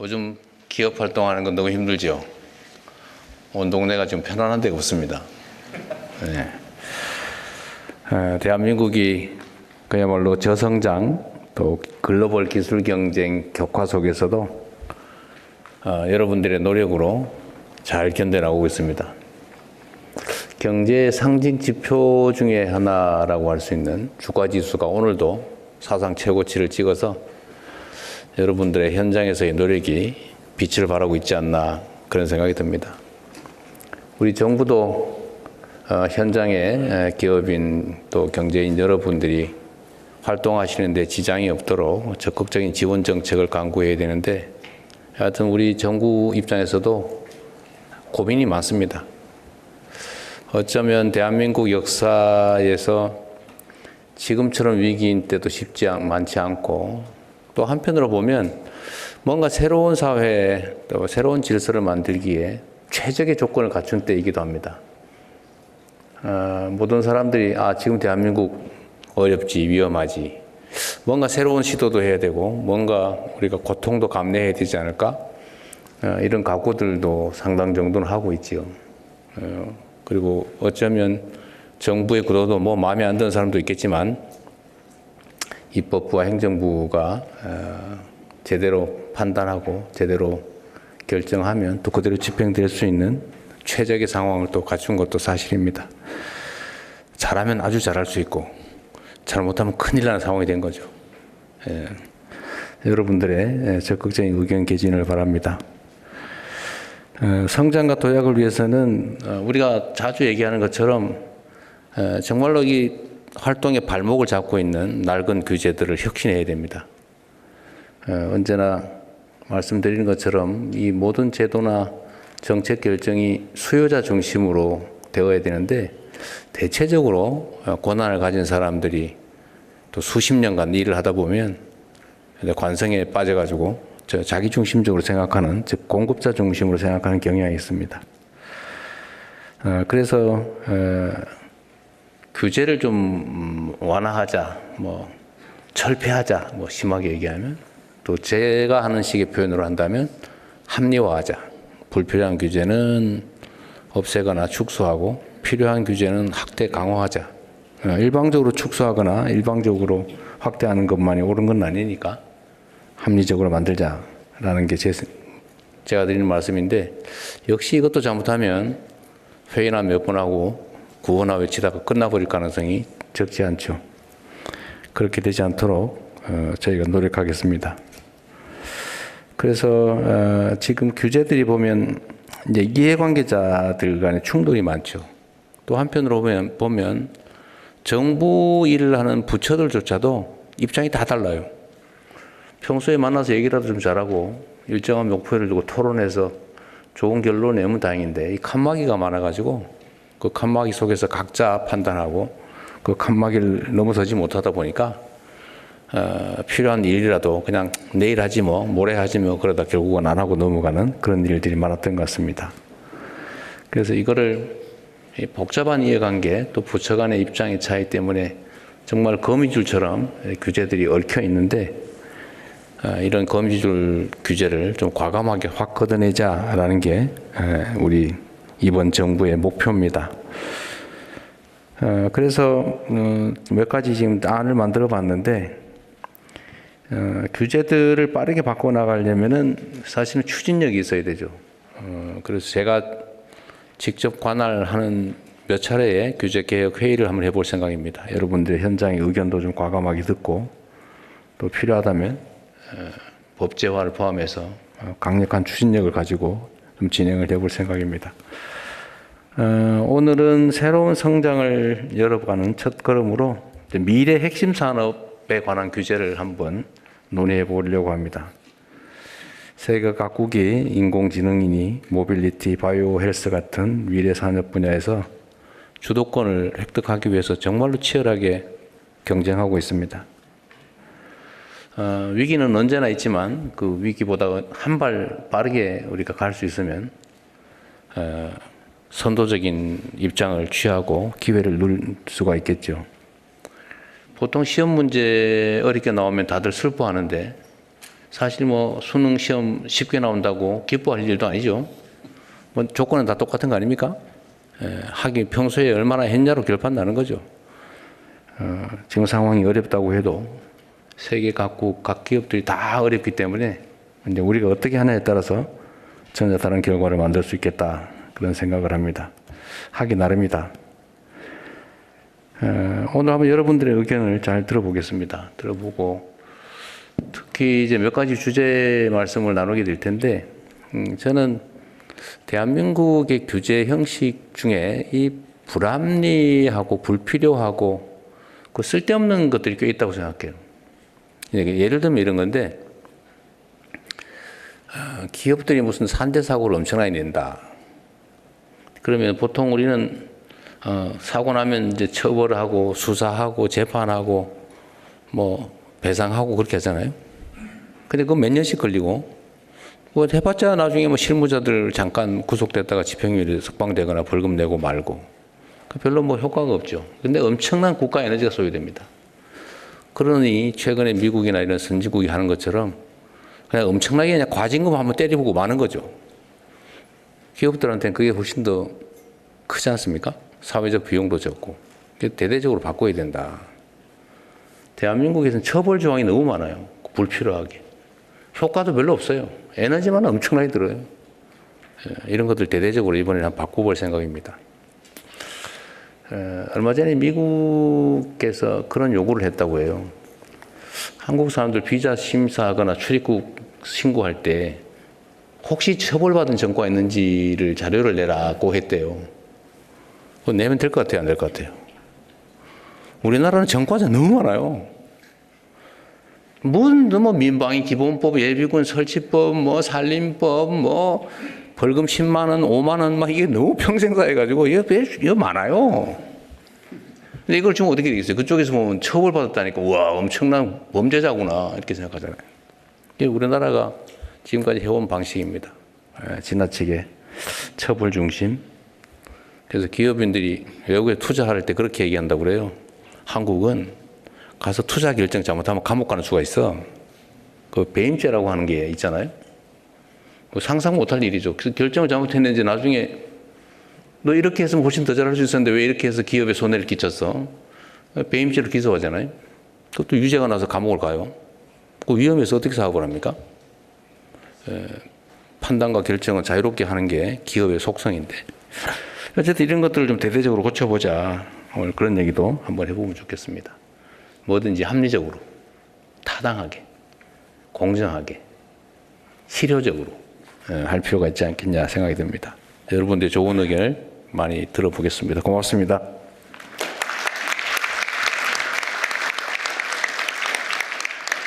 요즘 기업 활동하는 건 너무 힘들죠. 온 동네가 지금 편안한 데가 없습니다. 네. 어, 대한민국이 그야말로 저성장 또 글로벌 기술 경쟁 격화 속에서도 어, 여러분들의 노력으로 잘 견뎌나오고 있습니다. 경제 상징 지표 중에 하나라고 할 수 있는 주가 지수가 오늘도 사상 최고치를 찍어서 여러분들의 현장에서의 노력이 빛을 발하고 있지 않나 그런 생각이 듭니다. 우리 정부도 어, 현장에 기업인 또 경제인 여러분들이 활동하시는데 지장이 없도록 적극적인 지원 정책을 강구해야 되는데 하여튼 우리 정부 입장에서도 고민이 많습니다. 어쩌면 대한민국 역사에서 지금처럼 위기인 때도 쉽지 않, 많지 않고 또 한편으로 보면 뭔가 새로운 사회 또 새로운 질서를 만들기에 최적의 조건을 갖춘 때이기도 합니다. 어, 모든 사람들이 아 지금 대한민국 어렵지 위험하지 뭔가 새로운 시도도 해야 되고 뭔가 우리가 고통도 감내해야 되지 않을까 어, 이런 각오들도 상당 정도는 하고 있지요. 어, 그리고 어쩌면 정부의 구도도 뭐 마음에 안 드는 사람도 있겠지만 입법부와 행정부가 어, 제대로 판단하고 제대로 결정하면 또 그대로 집행될 수 있는 최적의 상황을 또 갖춘 것도 사실입니다. 잘하면 아주 잘할 수 있고 잘못하면 큰일 나는 상황이 된 거죠. 예. 여러분들의 적극적인 의견 개진을 바랍니다. 어, 성장과 도약을 위해서는 어, 우리가 자주 얘기하는 것처럼 어, 정말로 이 활동의 발목을 잡고 있는 낡은 규제들을 혁신해야 됩니다. 언제나 말씀드리는 것처럼 이 모든 제도나 정책 결정이 수요자 중심으로 되어야 되는데 대체적으로 권한을 가진 사람들이 또 수십 년간 일을 하다 보면 관성에 빠져가지고 저 자기 중심적으로 생각하는 즉 공급자 중심으로 생각하는 경향이 있습니다. 어, 그래서 어, 규제를 좀 음, 완화하자, 뭐 철폐하자, 뭐 심하게 얘기하면 또 제가 하는 식의 표현으로 한다면 합리화하자. 불필요한 규제는 없애거나 축소하고 필요한 규제는 확대 강화하자. 어, 일방적으로 축소하거나 일방적으로 확대하는 것만이 옳은 건 아니니까 합리적으로 만들자라는 게 제, 제가 드리는 말씀인데 역시 이것도 잘못하면 회의나 몇 번 하고 구호나 외치다가 끝나버릴 가능성이 적지 않죠. 그렇게 되지 않도록 어, 저희가 노력하겠습니다. 그래서 어, 지금 규제들이 보면 이제 이해관계자들 간의 충돌이 많죠. 또 한편으로 보면, 보면 정부 일을 하는 부처들조차도 입장이 다 달라요. 평소에 만나서 얘기라도 좀 잘하고 일정한 목표를 두고 토론해서 좋은 결론 내면 다행인데 이 칸막이가 많아가지고 그 칸막이 속에서 각자 판단하고 그 칸막이를 넘어서지 못하다 보니까 어, 필요한 일이라도 그냥 내일 하지 뭐 모레 하지 뭐 그러다 결국은 안 하고 넘어가는 그런 일들이 많았던 것 같습니다. 그래서 이거를 이 복잡한 이해관계 또 부처 간의 입장의 차이 때문에 정말 거미줄처럼 규제들이 얽혀 있는데 어, 이런 거미줄 규제를 좀 과감하게 확 걷어내자라는 게 에, 우리 이번 정부의 목표입니다. 어, 그래서 어, 몇 가지 지금 안을 만들어 봤는데 어, 규제들을 빠르게 바꿔 나가려면은 사실은 추진력이 있어야 되죠. 어, 그래서 제가 직접 관할하는 몇 차례의 규제 개혁 회의를 한번 해볼 생각입니다. 여러분들의 현장의 의견도 좀 과감하게 듣고 또 필요하다면 어, 법제화를 포함해서 어, 강력한 추진력을 가지고 좀 진행을 해볼 생각입니다. 어, 오늘은 새로운 성장을 열어가는 첫 걸음으로 미래 핵심 산업에 관한 규제를 한번 논의해 보려고 합니다. 세계 각국이 인공지능이니 모빌리티, 바이오 헬스 같은 미래 산업 분야에서 주도권을 획득하기 위해서 정말로 치열하게 경쟁하고 있습니다. 어, 위기는 언제나 있지만 그 위기보다 한 발 빠르게 우리가 갈 수 있으면 어, 선도적인 입장을 취하고 기회를 누릴 수가 있겠죠. 보통 시험 문제 어렵게 나오면 다들 슬퍼하는데 사실 뭐 수능 시험 쉽게 나온다고 기뻐할 일도 아니죠. 뭐 조건은 다 똑같은 거 아닙니까? 예, 하기 평소에 얼마나 했냐로 결판 나는 거죠. 어, 지금 상황이 어렵다고 해도 세계 각국 각 기업들이 다 어렵기 때문에 이제 우리가 어떻게 하냐에 따라서 전혀 다른 결과를 만들 수 있겠다 그런 생각을 합니다. 하기 나름이다. 어, 오늘 한번 여러분들의 의견을 잘 들어보겠습니다. 들어보고 특히 이제 몇 가지 주제 말씀을 나누게 될 텐데 음, 저는 대한민국의 규제 형식 중에 이 불합리하고 불필요하고 그 쓸데없는 것들이 꽤 있다고 생각해요. 이게 예를 들면 이런 건데 어, 기업들이 무슨 산재 사고를 엄청나게 낸다. 그러면 보통 우리는 어, 사고 나면 이제 처벌하고 수사하고 재판하고 뭐 배상하고 그렇게 하잖아요. 근데 그거 몇 년씩 걸리고 뭐 해봤자 나중에 뭐 실무자들 잠깐 구속됐다가 집행유예 석방되거나 벌금 내고 말고 그 별로 뭐 효과가 없죠. 근데 엄청난 국가 에너지가 소요됩니다. 그러니 최근에 미국이나 이런 선진국이 하는 것처럼 그냥 엄청나게 그냥 과징금 한번 때려보고 마는 거죠. 기업들한테는 그게 훨씬 더 크지 않습니까? 사회적 비용도 적고. 대대적으로 바꿔야 된다. 대한민국에서는 처벌 조항이 너무 많아요. 불필요하게. 효과도 별로 없어요. 에너지만 엄청나게 들어요. 예, 이런 것들 대대적으로 이번에 한 바꿔볼 생각입니다. 에, 얼마 전에 미국에서 그런 요구를 했다고 해요. 한국 사람들 비자 심사하거나 출입국 신고할 때 혹시 처벌받은 전과가 있는지를 자료를 내라고 했대요. 그거 내면 될 것 같아요, 안 될 것 같아요? 우리나라는 전과자 너무 많아요. 무슨 뭐 민방위 기본법, 예비군 설치법, 뭐 살림법, 뭐 벌금 10만 원, 5만 원, 막 이게 너무 평생사 해 가지고 이거 배- 이거 많아요. 근데 이걸 지금 어떻게 되겠어요? 그쪽에서 보면 처벌 받았다니까 와 엄청난 범죄자구나 이렇게 생각하잖아요. 이게 우리나라가 지금까지 해온 방식입니다. 예, 지나치게 처벌 중심. 그래서 기업인들이 외국에 투자할 때 그렇게 얘기한다고 그래요. 한국은 가서 투자 결정 잘못하면 감옥 가는 수가 있어. 그 배임죄라고 하는 게 있잖아요. 그 상상 못할 일이죠. 결정을 잘못했는지 나중에 너 이렇게 했으면 훨씬 더 잘할 수 있었는데 왜 이렇게 해서 기업에 손해를 끼쳤어? 배임죄로 기소하잖아요. 그것도 유죄가 나서 감옥을 가요. 그 위험해서 어떻게 사업을 합니까? 에, 판단과 결정을 자유롭게 하는 게 기업의 속성인데. 어쨌든 이런 것들을 좀 대대적으로 고쳐보자. 오늘 그런 얘기도 한번 해보면 좋겠습니다. 뭐든지 합리적으로, 타당하게, 공정하게, 실효적으로 에, 할 필요가 있지 않겠냐 생각이 듭니다. 여러분들의 좋은 의견을 많이 들어보겠습니다. 고맙습니다.